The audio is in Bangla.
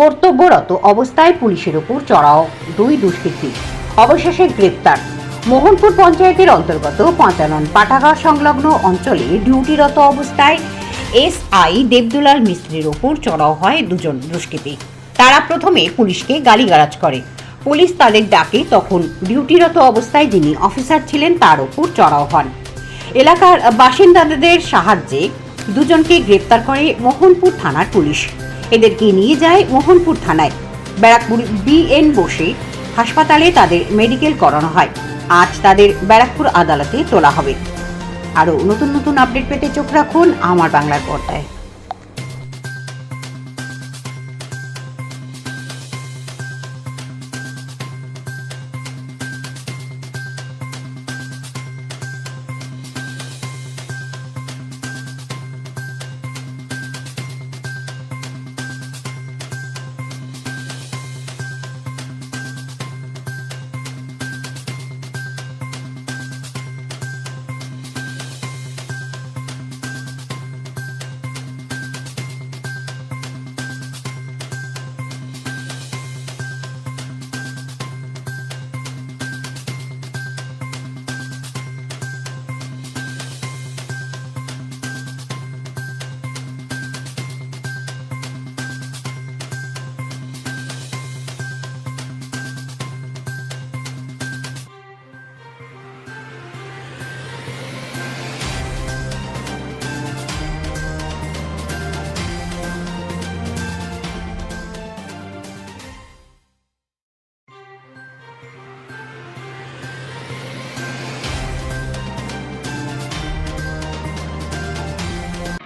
কর্তব্যরত অবস্থায় পুলিশের ওপর চড়াও। দুই দুষ্কৃতী অবশেষে গ্রেপ্তার। মোহনপুর পঞ্চায়েতের অন্তর্গত পাঁচানন পাঠাগার সংলগ্ন অঞ্চলে ডিউটিরত অবস্থায় এস আই দেবদুলাল মিস্ত্রির ওপর চড়াও হয় দুজন দুষ্কৃতী। তারা প্রথমে পুলিশকে গালিগালাজ করে। পুলিশ তাদের ডাকে, তখন ডিউটিরত অবস্থায় যিনি অফিসার ছিলেন তার ওপর চড়াও হন। এলাকার বাসিন্দাদের সাহায্যে দুজনকে গ্রেপ্তার করে মোহনপুর থানার পুলিশ। এদেরকে নিয়ে যায় মোহনপুর থানায়। ব্যারাকপুর বিএন বসে হাসপাতালে তাদের মেডিকেল করানো হয়। আজ তাদের ব্যারাকপুর আদালতে তোলা হবে। আরও নতুন নতুন আপডেট পেতে চোখ রাখুন আমার বাংলার পর্দায়।